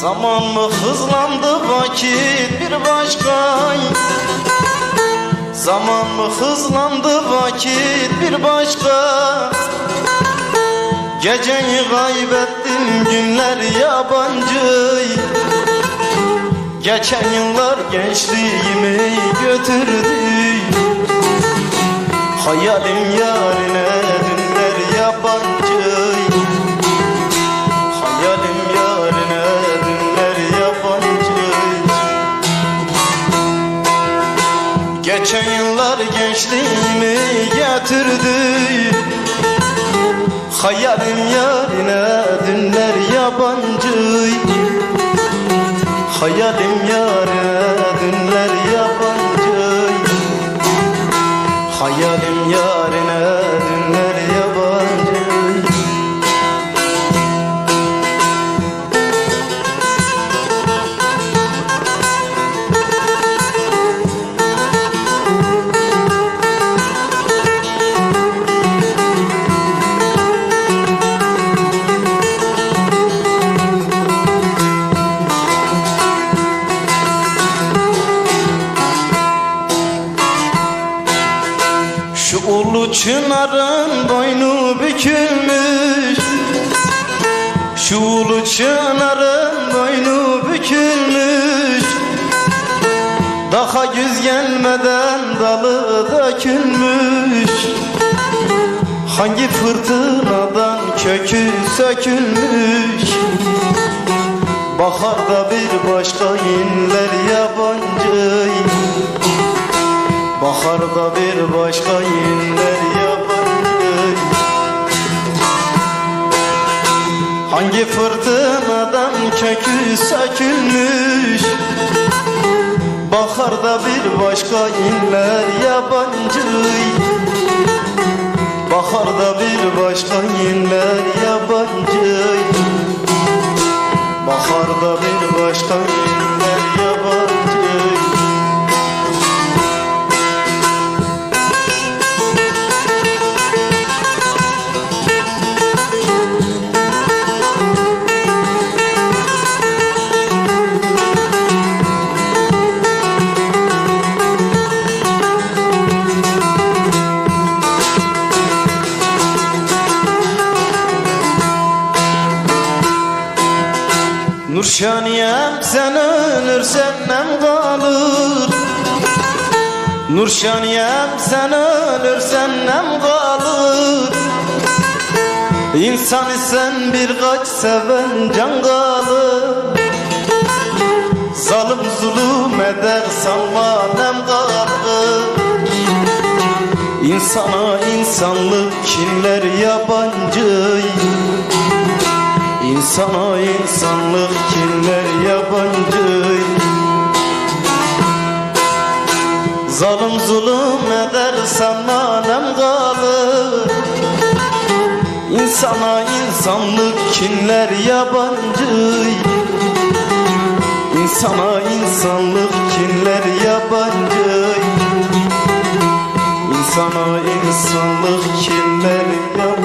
Zaman mı hızlandı vakit bir başka? Zaman mı hızlandı vakit bir başka? Geceyi kaybettim günler yabancı. Geçen yıllar gençliğimi götürdü. Hayalim yarine Geçen yıllar gençliğimi getirdi. Hayalim yarine dünler yabancı. Hayalim yarine dünler yabancı. Hayalim yarine Şu ulu çınarın boynu bükülmüş. Şu ulu çınarın boynu bükülmüş. Daha güz gelmeden dalı dökülmüş. Hangi fırtınadan kökü sökülmüş? Baharda bir başka inler yabancı Baharda bir başka inler yabancı Hangi fırtınadan kökü sökülmüş? Baharda bir başka inler yabancı. Baharda bir başka inler yabancı. Baharda bir başka inler yabancı Nurşaniyem sen ölürsen nem kalır. Nurşaniyem sen ölürsen nem kalır. İnsan isen birkaç seven can kalır. Zalim zulüm eder sanma nem kalır. İnsana insanlık kinler yabancı İnsana insanlık kinler yabancı? Zalim zulüm eder sana nem kalır. İnsana insanlık kinler yabancı? İnsana insanlık kinler yabancı? İnsana insanlık kinler yabancı